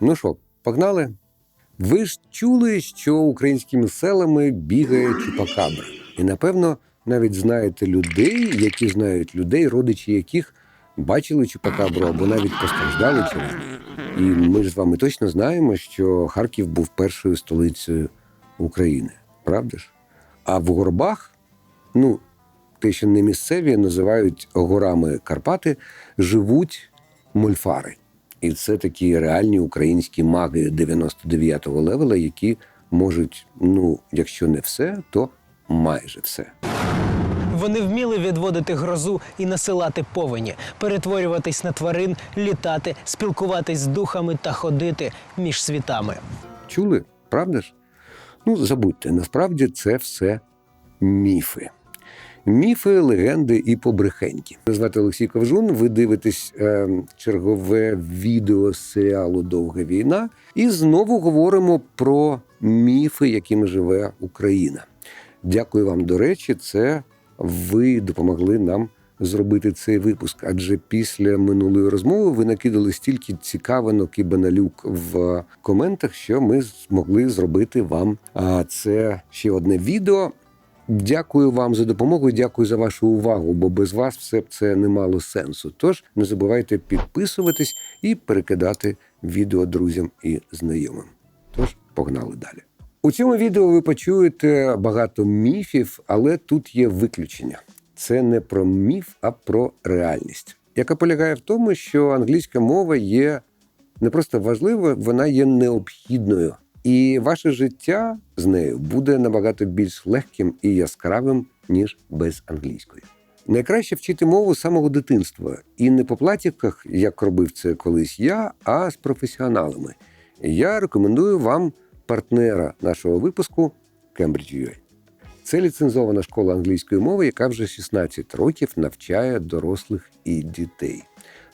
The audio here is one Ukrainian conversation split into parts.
Ну що, погнали? Ви ж чули, що українськими селами бігає чупакабра. І напевно навіть знаєте людей, які знають людей, родичі яких бачили чупакабру або навіть постраждали через. І ми ж з вами точно знаємо, що Харків був першою столицею України, правда ж? А в горбах, ну, те, що не місцеві, називають горами Карпати, живуть мольфари. І це такі реальні українські маги 99-го левела, які можуть, ну, якщо не все, то майже все. Вони вміли відводити грозу і насилати повені, перетворюватись на тварин, літати, спілкуватись з духами та ходити між світами. Чули, правда ж? Ну, забудьте, насправді це все міфи. Міфи, легенди і побрехеньки. Мене звати Олексій Ковжун. Ви дивитесь е, чергове відео серіалу Довга війна. І знову говоримо про міфи, якими живе Україна. Дякую вам, до речі, це ви допомогли нам зробити цей випуск. Адже після минулої розмови ви накидали стільки цікавинок і баналюк в коментах, що ми змогли зробити вам це ще одне відео. Дякую вам за допомогу, дякую за вашу увагу, бо без вас все це не мало сенсу. Тож не забувайте підписуватись і перекидати відео друзям і знайомим. Тож погнали далі. У цьому відео ви почуєте багато міфів, але тут є виключення. Це не про міф, а про реальність, яка полягає в тому, що англійська мова є не просто важливою, вона є необхідною. І ваше життя з нею буде набагато більш легким і яскравим, ніж без англійської. Найкраще вчити мову з самого дитинства, і не по платівках, як робив це колись я, а з професіоналами. Я рекомендую вам партнера нашого випуску Cambridge.ua. Це ліцензована школа англійської мови, яка вже 16 років навчає дорослих і дітей.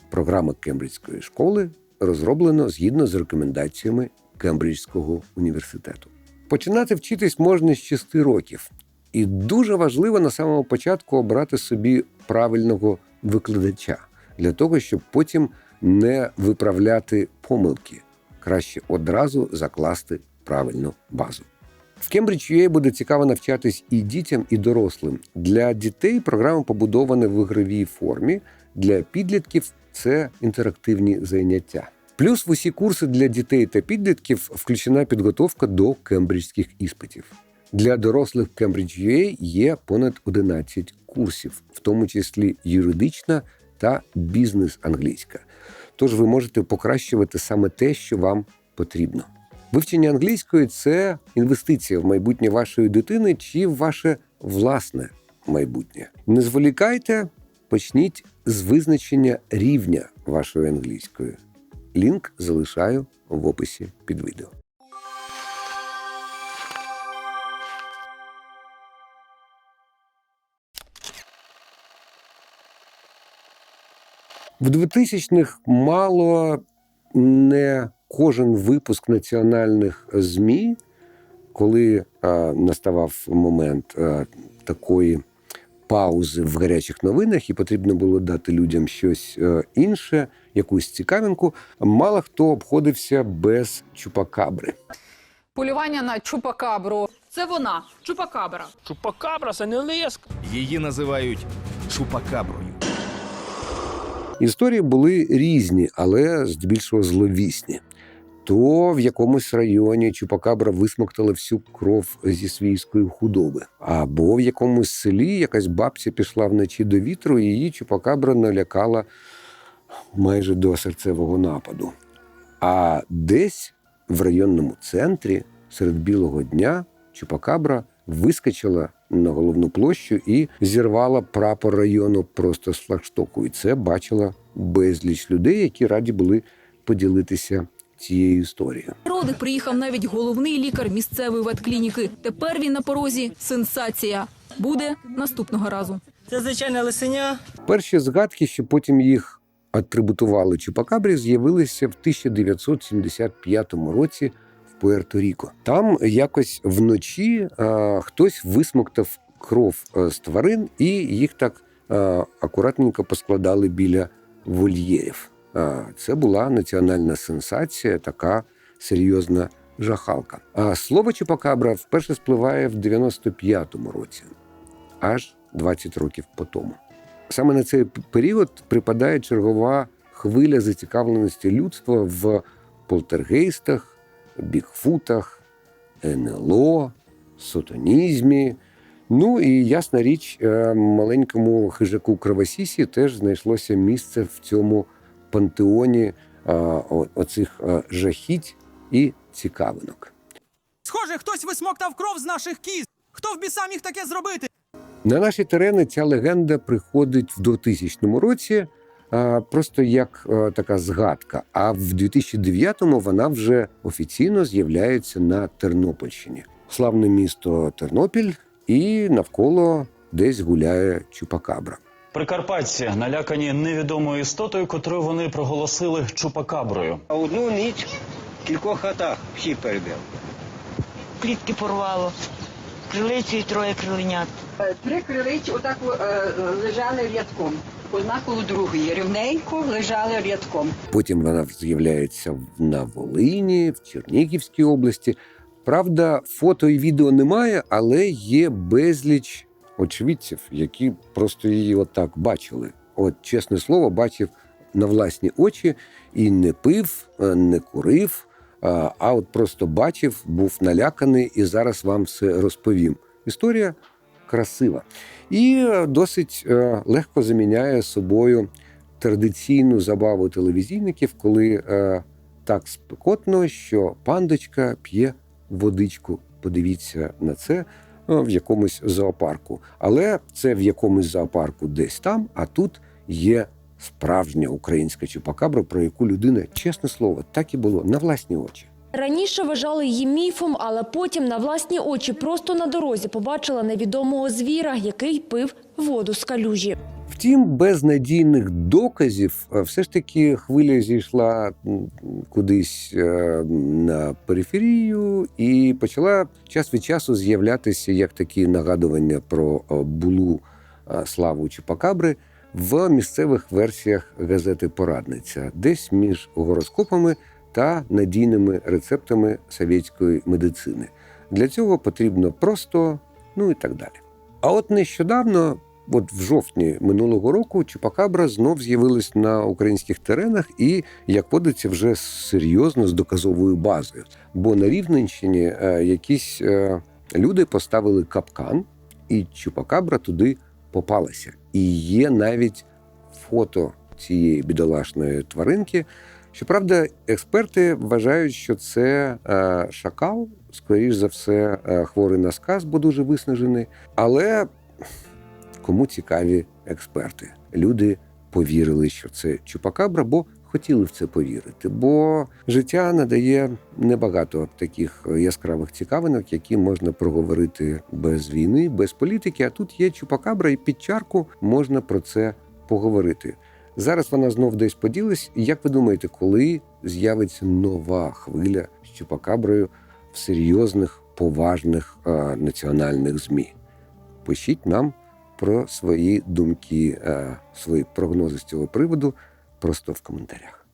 Програма Кембриджської школи розроблено згідно з рекомендаціями Кембриджського університету. Починати вчитись можна з 6 років, і дуже важливо на самому початку обрати собі правильного викладача для того, щоб потім не виправляти помилки. Краще одразу закласти правильну базу. В Cambridge.ua буде цікаво навчатись і дітям, і дорослим. Для дітей програма побудована в ігровій формі. Для підлітків це інтерактивні заняття. Плюс в усі курси для дітей та підлітків включена підготовка до кембриджських іспитів. Для дорослих в Cambridge.ua є понад 11 курсів, в тому числі юридична та бізнес англійська. Тож ви можете покращувати саме те, що вам потрібно. Вивчення англійської це інвестиція в майбутнє вашої дитини чи в ваше власне майбутнє. Не зволікайте, почніть з визначення рівня вашої англійської. Лінк залишаю в описі під відео. В 2000-х мало не кожен випуск національних ЗМІ, коли а, наставав момент а, такої паузи в гарячих новинах, і потрібно було дати людям щось е, інше, якусь цікавинку, мало хто обходився без чупакабри. Полювання на чупакабру. Це вона, чупакабра. Чупакабра це не лиск. Її називають чупакаброю. Історії були різні, але здебільшого зловісні. То в якомусь районі чупакабра висмоктала всю кров зі свійської худоби, або в якомусь селі якась бабця пішла вночі до вітру, і її чупакабра налякала майже до серцевого нападу. А десь в районному центрі серед білого дня чупакабра вискочила на головну площу і зірвала прапор району просто з флагштоку. І це бачила безліч людей, які раді були поділитися цією історією. Роди приїхав навіть головний лікар місцевої ветклініки. Тепер він на порозі. Сенсація. Буде наступного разу. Це звичайна лисеня. Перші згадки, що потім їх атрибутували Чупакабрі, з'явилися в 1975 році в Пуерто-Ріко. Там якось вночі а, хтось висмоктав кров з тварин, і їх так а, акуратненько поскладали біля вольєрів. Це була національна сенсація, така серйозна жахалка. А слово Чупакабра вперше спливає в 95-му році, аж 20 років по тому. Саме на цей період припадає чергова хвиля зацікавленості людства в полтергейстах, бігфутах, НЛО, сатанізмі. Ну і ясна річ, е, маленькому хижаку Кровосісі теж знайшлося місце в цьому пантеоні е, оцих е, жахіть і цікавинок. Схоже, хтось висмоктав кров з наших кіз. Хто в біса міг таке зробити? На наші терени ця легенда приходить в 2000 році а, просто як така згадка. А в 2009-му вона вже офіційно з'являється на Тернопільщині. Славне місто Тернопіль і навколо десь гуляє Чупакабра. Прикарпатці налякані невідомою істотою, котру вони проголосили чупакаброю. А одну ніч в кількох хатах всіх перебив. клітки порвало. Крилицю і троє криленят. Три крилиці отак е, лежали рядком. Одна коло другої. Рівненько лежали рядком. Потім вона з'являється в- на Волині, в Чернігівській області. Правда, фото і відео немає, але є безліч очевидців, які просто її отак бачили. От, чесне слово, бачив на власні очі і не пив, е, не курив, а а от просто бачив, був наляканий і зараз вам все розповім. Історія красива і е, досить е, легко заміняє собою традиційну забаву телевізійників, коли е, так спекотно, що пандочка п'є водичку. Подивіться на це е, в якомусь зоопарку. Але це в якомусь зоопарку десь там, а тут є справжня українська чупакабра, про яку людина, чесне слово, так і було на власні очі. Раніше вважали її міфом, але потім на власні очі просто на дорозі побачила невідомого звіра, який пив воду з калюжі. Втім, без надійних доказів е, все ж таки хвиля зійшла кудись е, на периферію і почала час від часу з'являтися як такі нагадування про е, булу славу Чупакабри в місцевих версіях газети Порадниця, десь між гороскопами та надійними рецептами совєтської медицини. Для цього потрібно просто, ну і так далі. А от нещодавно От в жовтні минулого року Чупакабра знов з'явилась на українських теренах і, як водиться, вже серйозно з доказовою базою. Бо на Рівненщині е, якісь е, люди поставили капкан, і Чупакабра туди попалася. І є навіть фото цієї бідолашної тваринки. Щоправда, експерти вважають, що це е, шакал, скоріш за все, хворий на сказ, бо дуже виснажений. Але кому цікаві експерти. Люди повірили, що це чупакабра, бо хотіли в це повірити. Бо життя надає небагато таких яскравих цікавинок, які можна проговорити без війни, без політики. А тут є чупакабра, і під чарку можна про це поговорити. Зараз вона знов десь поділась. Як ви думаєте, коли з'явиться нова хвиля з чупакаброю в серйозних, поважних е, національних змі? Пишіть нам про свої думки, е, свої прогнози з цього приводу просто в коментарях.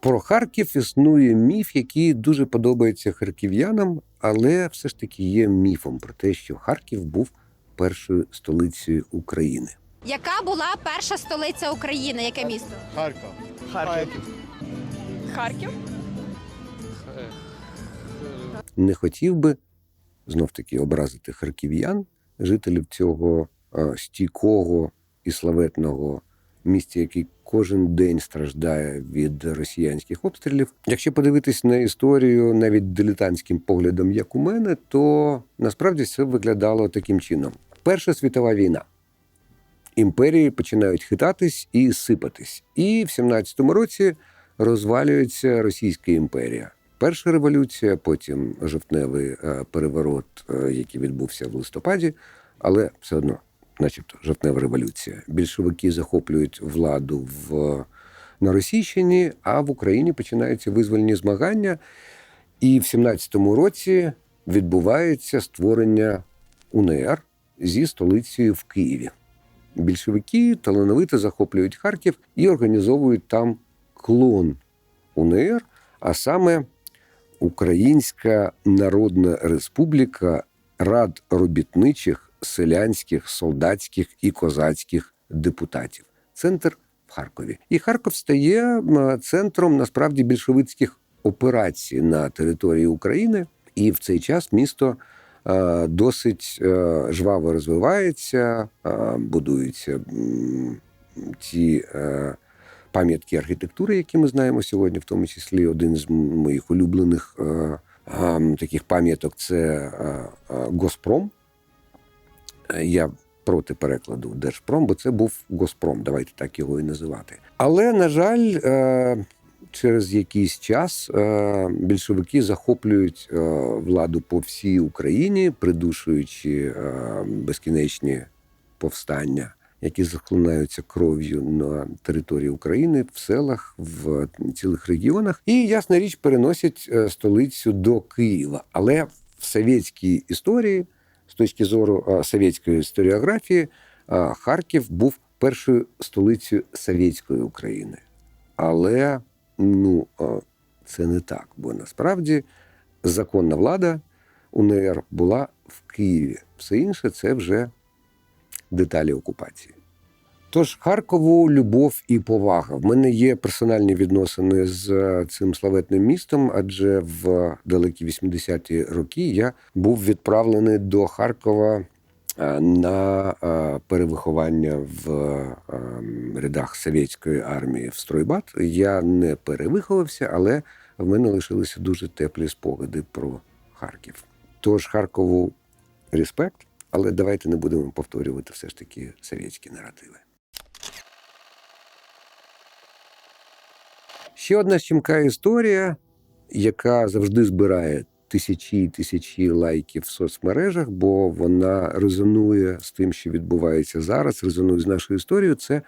Про Харків існує міф, який дуже подобається харків'янам, але все ж таки є міфом про те, що Харків був першою столицею України. Яка була перша столиця України? Яке місто? Харків. Харків. Харків? Не хотів би знов таки образити харків'ян, жителів цього стійкого і славетного місця, який кожен день страждає від росіянських обстрілів. Якщо подивитись на історію навіть дилетантським поглядом, як у мене, то насправді все виглядало таким чином: Перша світова війна. Імперії починають хитатись і сипатись. І в 17-му році розвалюється Російська імперія. Перша революція, потім жовтневий е, переворот, е, який відбувся в листопаді, але все одно, начебто, жовтнева революція. Більшовики захоплюють владу в на Російщині, а в Україні починаються визвольні змагання. І в 17-му році відбувається створення УНР зі столицею в Києві. більшовики талановито захоплюють Харків і організовують там клон УНР, а саме Українська Народна Республіка Рад робітничих, селянських, солдатських і козацьких депутатів. Центр в Харкові. І Харків стає центром насправді більшовицьких операцій на території України. І в цей час місто е, досить е, жваво розвивається, е, будуються ті е, пам'ятки архітектури, які ми знаємо сьогодні, в тому числі один з моїх улюблених е, е, таких пам'яток це е, Госпром. Я проти перекладу Держпром, бо це був Госпром, давайте так його і називати. Але, на жаль, через якийсь час більшовики захоплюють владу по всій Україні, придушуючи безкінечні повстання, які захлинаються кров'ю на території України, в селах, в цілих регіонах, і ясна річ переносять е, столицю до Києва. Але в совєтській історії, з точки зору е, совєтської історіографії, е, Харків був першою столицею совєтської України. Але ну, це не так, бо насправді законна влада УНР була в Києві. Все інше це вже деталі окупації. Тож Харкову любов і повага. В мене є персональні відносини з е, цим славетним містом, адже в далекі 80-ті роки я був відправлений до Харкова е, на е, перевиховання в рядах совєтської армії в Стройбат. Я не перевиховався, але в мене лишилися дуже теплі спогади про Харків. Тож Харкову респект, але давайте не будемо повторювати все ж таки совєтські наративи. Ще одна щемка історія, яка завжди збирає тисячі і тисячі лайків в соцмережах, бо вона резонує з тим, що відбувається зараз, резонує з нашою історією. Це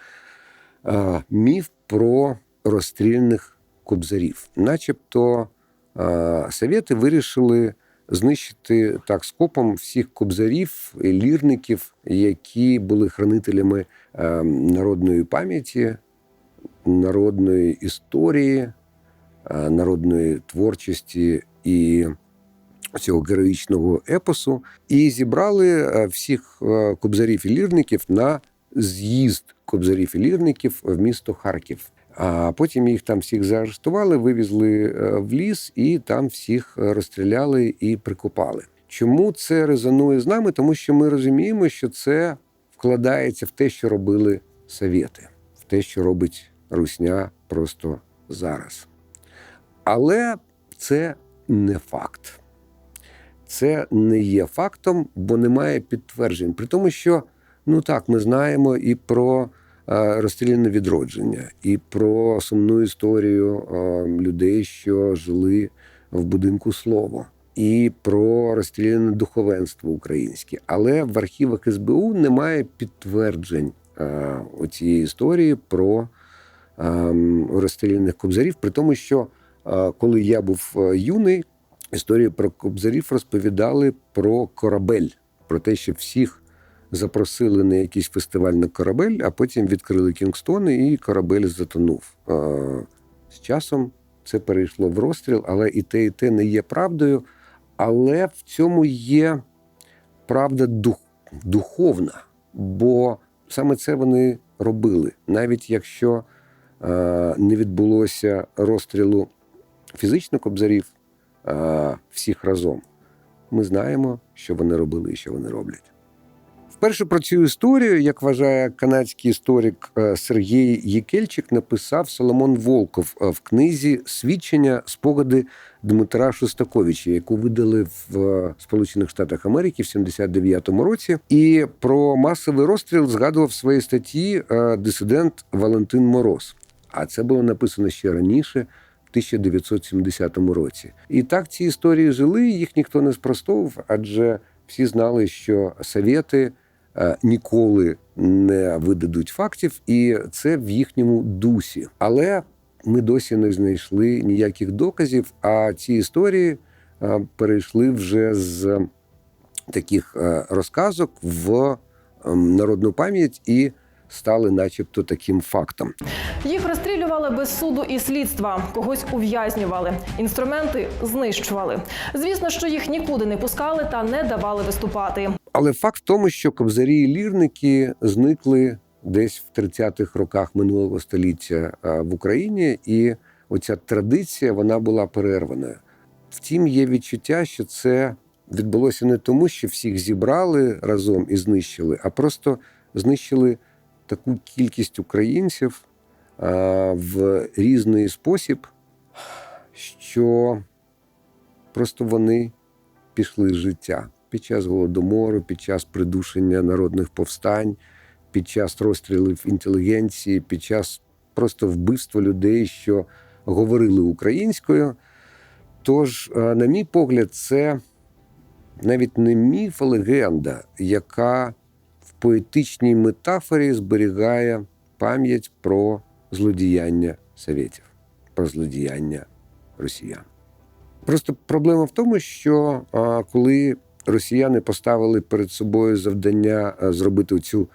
а, міф про розстріляних кобзарів. Начебто а, совєти вирішили знищити так скопом всіх кобзарів, лірників, які були хранителями а, народної пам'яті, народної історії, а, народної творчості і цього героїчного епосу, і зібрали е, всіх е, кобзарів і лірників на з'їзд кобзарів і лірників в місто Харків. А потім їх там всіх заарештували, вивезли е, в ліс і там всіх розстріляли і прикопали. Чому це резонує з нами? Тому що ми розуміємо, що це вкладається в те, що робили совєти, в те, що робить Русня просто зараз. Але це не факт. Це не є фактом, бо немає підтверджень. При тому, що ну так, ми знаємо і про е, розстріляне відродження, і про сумну історію е, людей, що жили в будинку слово, і про розстріляне духовенство українське. Але в архівах СБУ немає підтверджень е, цієї історії про е, розстріляних кобзарів, при тому, що е, коли я був е, юний. Історії про кобзарів розповідали про корабель, про те, що всіх запросили на якийсь фестиваль на корабель, а потім відкрили Кінгстон і корабель затонув. З часом це перейшло в розстріл, але і те, і те не є правдою. Але в цьому є правда дух, духовна, бо саме це вони робили, навіть якщо е, не відбулося розстрілу фізично кобзарів е, всіх разом. Ми знаємо, що вони робили і що вони роблять. Вперше про цю історію, як вважає канадський історик е, Сергій Єкельчик, написав Соломон Волков е, в книзі Свідчення спогади Дмитра Шостаковича, яку видали в е, Сполучених Штатах Америки в 79-му році. І про масовий розстріл згадував в своїй статті дисидент Валентин Мороз. А це було написано ще раніше. в 1970 році. І так ці історії жили, їх ніхто не спростовував, адже всі знали, що совєти ніколи не видадуть фактів, і це в їхньому дусі. Але ми досі не знайшли ніяких доказів, а ці історії е, перейшли вже з таких е, розказок в ем, народну пам'ять і стали, начебто, таким фактом. Їх розстрілювали без суду і слідства, когось ув'язнювали, інструменти знищували. Звісно, що їх нікуди не пускали та не давали виступати. Але факт в тому, що кобзарі і лірники зникли десь в 30-х роках минулого століття в Україні, і оця традиція вона була перерваною. Втім, є відчуття, що це відбулося не тому, що всіх зібрали разом і знищили, а просто знищили таку кількість українців в різний спосіб, що просто вони пішли з життя під час голодомору, під час придушення народних повстань, під час розстрілів інтелігенції, під час просто вбивства людей, що говорили українською. Тож, е, на мій погляд, це навіть не міф, а легенда, яка в поетичній метафорі зберігає пам'ять про злодіяння совєтів, про злодіяння росіян. Просто проблема в тому, що коли росіяни поставили перед собою завдання зробити цю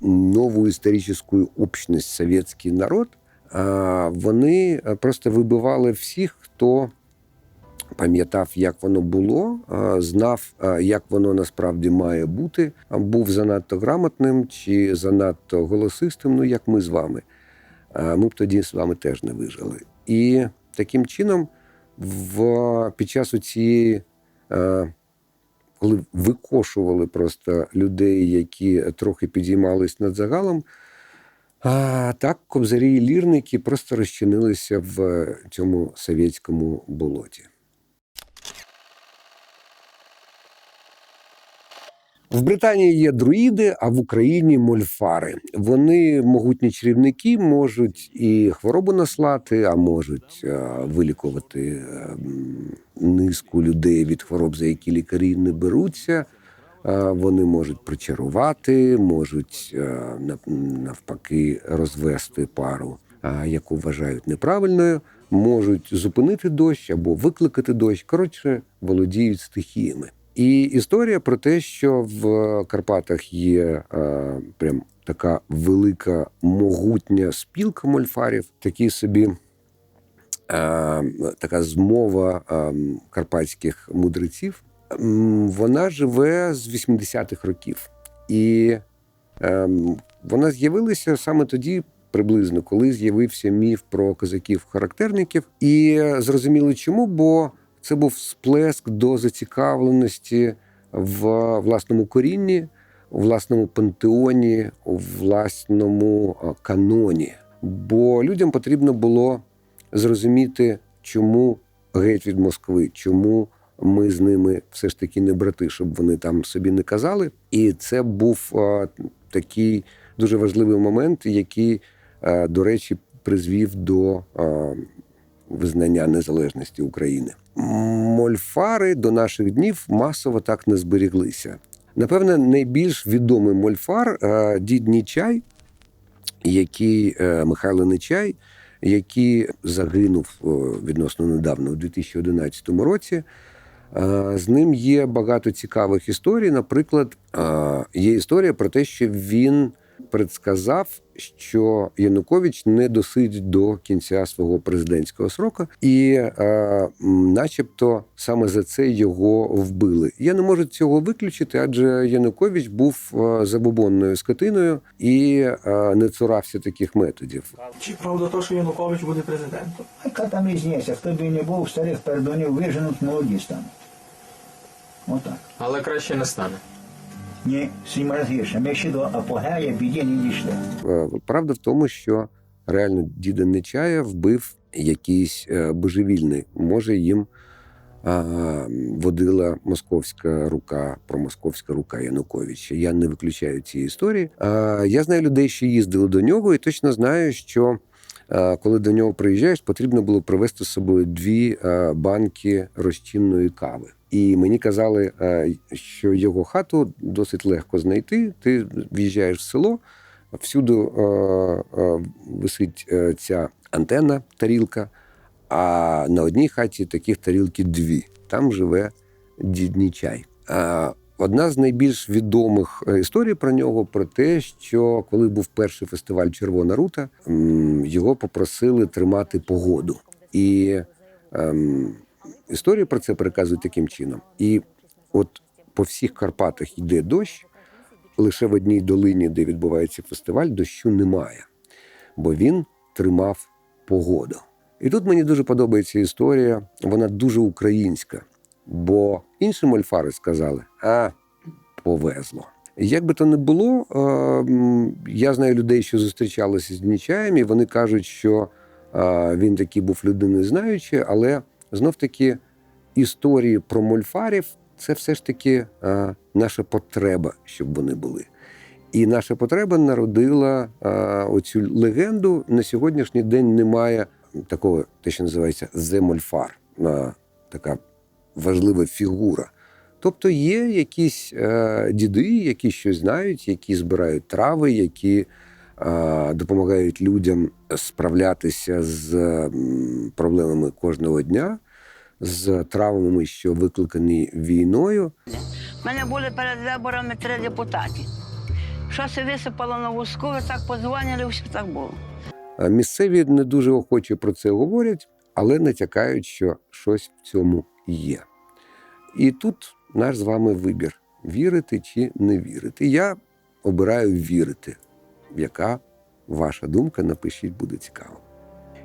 нову історичну общність совєтський народ, а, вони просто вибивали всіх, хто пам'ятав, як воно було, знав, як воно насправді має бути, був занадто грамотним чи занадто голосистим, ну як ми з вами. Ми б тоді з вами теж не вижили. І таким чином в, під час цієї, е, коли викошували просто людей, які трохи підіймались над загалом, а, так кобзарі і лірники просто розчинилися в цьому совєтському болоті. В Британії є друїди, а в Україні мольфари. Вони могутні чарівники, можуть і хворобу наслати, а можуть е, вилікувати е, низку людей від хвороб, за які лікарі не беруться. Е, Вони можуть причарувати, можуть е, навпаки розвести пару, яку вважають неправильною, можуть зупинити дощ або викликати дощ. Коротше, володіють стихіями. І історія про те, що в Карпатах є е, прям така велика могутня спілка мольфарів, такі собі е, така змова е, карпатських мудреців. Вона живе з 80-х років. І е, вона з'явилася саме тоді, приблизно, коли з'явився міф про козаків-характерників. І зрозуміли чому, бо це був сплеск до зацікавленості в власному корінні, у власному пантеоні, у власному каноні. Бо людям потрібно було зрозуміти, чому геть від Москви, чому ми з ними все ж таки не брати, щоб вони там собі не казали. І це був такий дуже важливий момент, який, до речі, призвів до визнання незалежності України. Мольфари до наших днів масово так не зберіглися. Напевне, найбільш відомий мольфар е, дід Нічай, який е, Михайло Нечай, який загинув е, відносно недавно, у 2011 році. З ним є багато цікавих історій. Наприклад, є історія про те, що він предсказав, що Янукович не досидить до кінця свого президентського сроку, і, е, начебто, саме за це його вбили. Я не можу цього виключити, адже Янукович був е, забобонною скотиною і е, не цурався таких методів. Чи правда то, що Янукович буде президентом? Яка там різниця? Хто б і не був, старих пердонів виженуть, молоді стануть. Отак. Але краще не стане. Ні, гірше. Ми ще до апогея біді не дійшли. Е, Правда в тому, що реально діда Нечая вбив якийсь е, божевільний. Може, їм водила московська рука, промосковська рука Януковича. Я не виключаю цієї історії. Я знаю людей, що їздили до нього, і точно знаю, що коли до нього приїжджаєш, потрібно було привезти з собою дві банки розчинної кави. І мені казали, е, що його хату досить легко знайти. Ти в'їжджаєш в село, всюди е, е, висить е, ця антенна, тарілка, а на одній хаті таких тарілки дві. Там живе дідній чай. Одна з найбільш відомих е, історій про нього про те, що коли був перший фестиваль Червона рута, його попросили тримати погоду. І ем, історії про це переказують таким чином. І от по всіх Карпатах йде дощ, лише в одній долині, де відбувається фестиваль, дощу немає, бо він тримав погоду. І тут мені дуже подобається історія, вона дуже українська, бо інші мольфари сказали: а, повезло. Як би то не було, е, я знаю людей, що зустрічалися з Днічаєм, і вони кажуть, що е, він такий був людиною знаючою, але знов таки історії про мольфарів це все ж таки е, наша потреба, щоб вони були. І наша потреба народила оцю легенду. На сьогоднішній день немає такого, те, що називається земольфар, така важлива фігура. Тобто є якісь е, діди, які щось знають, які збирають трави, які е, допомагають людям справлятися з м, проблемами кожного дня, з травмами, що викликані війною. У мене були перед виборами три депутати. Що се висипало на вузку, так позвонили, все так було. Е, Місцеві не дуже охоче про це говорять, але натякають, що щось в цьому є. І тут наш з вами вибір: вірити чи не вірити. Я обираю вірити. Яка ваша думка? Напишіть, буде цікаво.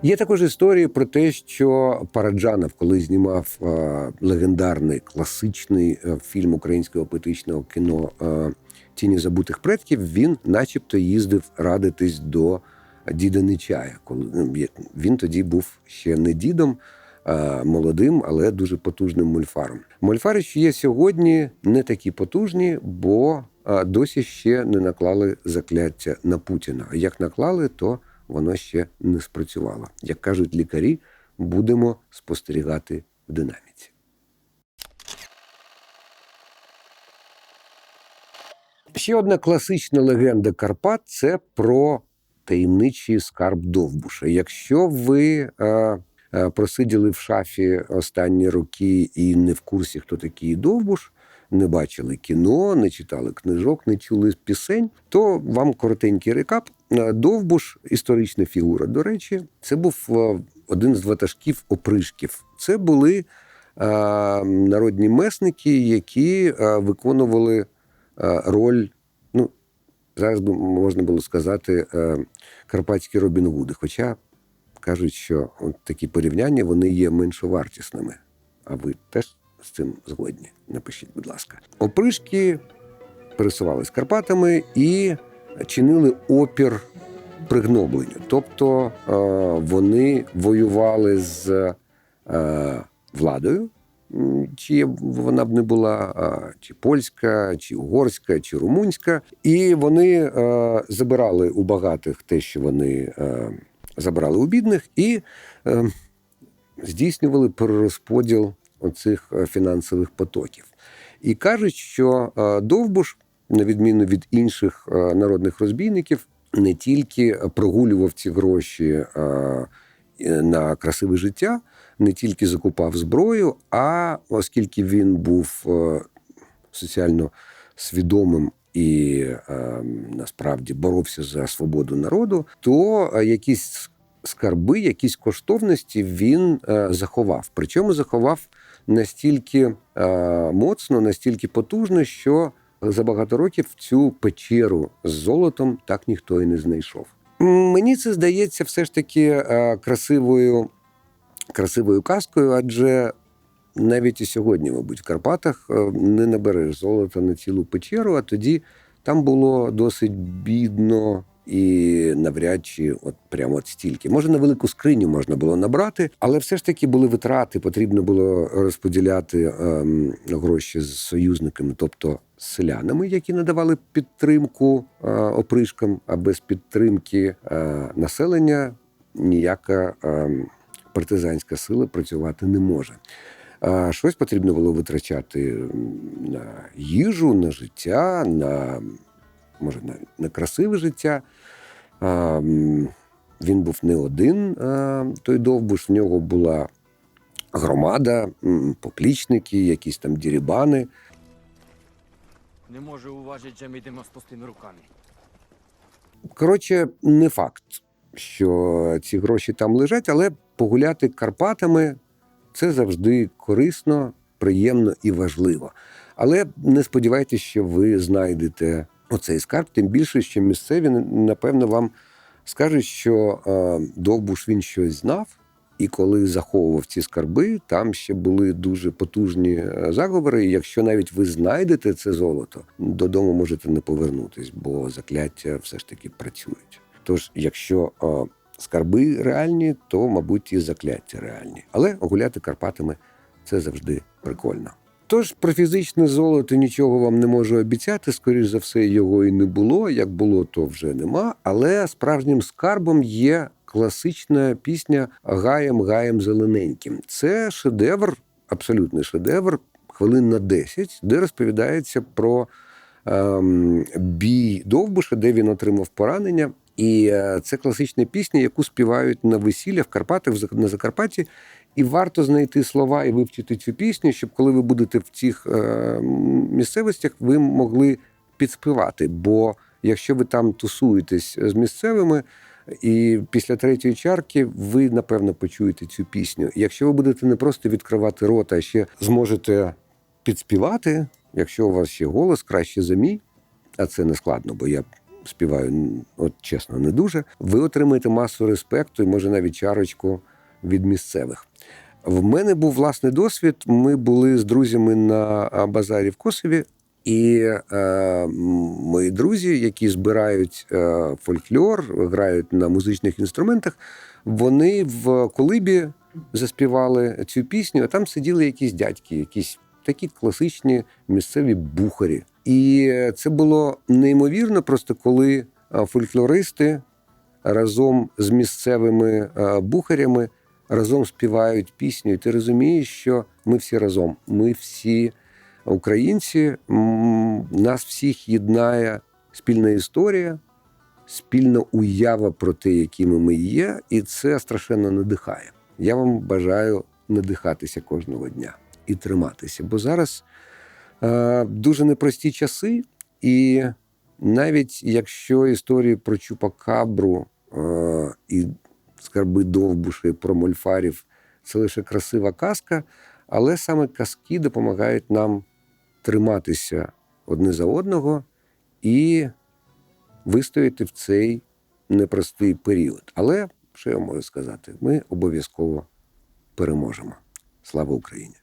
Є також історії про те, що Параджанов, коли знімав е, легендарний класичний е, фільм українського поетичного кіно е, Тіні забутих предків, він, начебто, їздив радитись до діда Нечая. Ну, він тоді був ще не дідом, а молодим, але дуже потужним мольфаром. Мольфари, що є сьогодні, не такі потужні, бо досі ще не наклали закляття на Путіна. А як наклали, то воно ще не спрацювало. Як кажуть лікарі, будемо спостерігати в динаміці. Ще одна класична легенда Карпат це про таємничий скарб Довбуша. Якщо ви е, е, просиділи в шафі останні роки і не в курсі, хто такий Довбуш, не бачили кіно, не читали книжок, не чули пісень, то вам коротенький рекап. Е, Довбуш історична фігура. До речі, це був один з ватажків опришків. Це були народні месники, які виконували роль. Зараз би можна було сказати е, карпатські Робін Гуди. Хоча кажуть, що от такі порівняння вони є меншовартісними. А ви теж з цим згодні? Напишіть, будь ласка. Опришки пересувались Карпатами і чинили опір пригнобленню. Тобто е, вони воювали з е, владою, чи вона б не була, чи польська, чи угорська, чи румунська, і вони е, забирали у багатих те, що вони е, забрали у бідних, і е, здійснювали перерозподіл оцих фінансових потоків. І кажуть, що Довбуш, на відміну від інших народних розбійників, не тільки прогулював ці гроші на красиве життя, не тільки закупав зброю, а оскільки він був е, соціально свідомим і е, насправді боровся за свободу народу, то е, якісь скарби, якісь коштовності він заховав. Причому заховав настільки моцно, настільки потужно, що за багато років цю печеру з золотом так ніхто і не знайшов. Мені це здається все ж таки красивою, красивою казкою, адже навіть і сьогодні, мабуть, в Карпатах е, не набереш золота на цілу печеру, а тоді там було досить бідно і навряд чи от прямо от стільки. Може, на велику скриню можна було набрати, але все ж таки були витрати, потрібно було розподіляти ем, гроші з союзниками, тобто з селянами, які надавали підтримку е, опришкам, а без підтримки е, населення ніяка ем, партизанська сила працювати не може. А щось потрібно було витрачати на їжу, на життя, на може на, на красиве життя. А, він був не один, а, той довбуш, в нього була громада, поплічники, якісь там дірібани. Не можу уважити, що ми йдемо з пустими руками. Коротше, не факт, що ці гроші там лежать, але погуляти Карпатами це завжди корисно, приємно і важливо. Але не сподівайтеся, що ви знайдете оцей скарб, тим більше, що місцеві, напевно, вам скажуть, що е, Довбуш він щось знав. І коли заховував ці скарби, там ще були дуже потужні е, заговори. І якщо навіть ви знайдете це золото, додому можете не повернутись, бо закляття все ж таки працюють. Тож, якщо е, скарби реальні, то мабуть і закляття реальні. Але гуляти Карпатами це завжди прикольно. Тож про фізичне золото нічого вам не можу обіцяти. Скоріш за все, його і не було. Як було, то вже нема. Але справжнім скарбом є класична пісня Гаєм Гаєм Зелененьким. Це шедевр, абсолютний шедевр, хвилин на 10, де розповідається про ем, бій Довбуша, де він отримав поранення. І е, це класична пісня, яку співають на весіллях в Карпатах, на Закарпатті. І варто знайти слова і вивчити цю пісню, щоб коли ви будете в цих е, місцевостях, ви могли підспівати. Бо якщо ви там тусуєтесь з місцевими, і після третьої чарки ви напевно почуєте цю пісню. Якщо ви будете не просто відкривати рота, а ще зможете підспівати, якщо у вас ще голос краще за мій, а це не складно, бо я співаю, от чесно, не дуже. Ви отримаєте масу респекту і може навіть чарочку від місцевих. В мене був власний досвід. Ми були з друзями на базарі в Косові, і е, мої друзі, які збирають е, фольклор, грають на музичних інструментах, вони в колибі заспівали цю пісню, а там сиділи якісь дядьки, якісь такі класичні місцеві бухарі. І це було неймовірно, просто коли фольклористи разом з місцевими бухарями разом співають пісню, і ти розумієш, що ми всі разом, ми всі українці, нас всіх єднає спільна історія, спільна уява про те, якими ми є, і це страшенно надихає. Я вам бажаю надихатися кожного дня і триматися, бо зараз е, дуже непрості часи, і навіть якщо історії про Чупакабру е, і скарби Довбуші, про мольфарів це лише красива казка, але саме казки допомагають нам триматися одне за одного і вистояти в цей непростий період. Але що я можу сказати? Ми обов'язково переможемо. Слава Україні!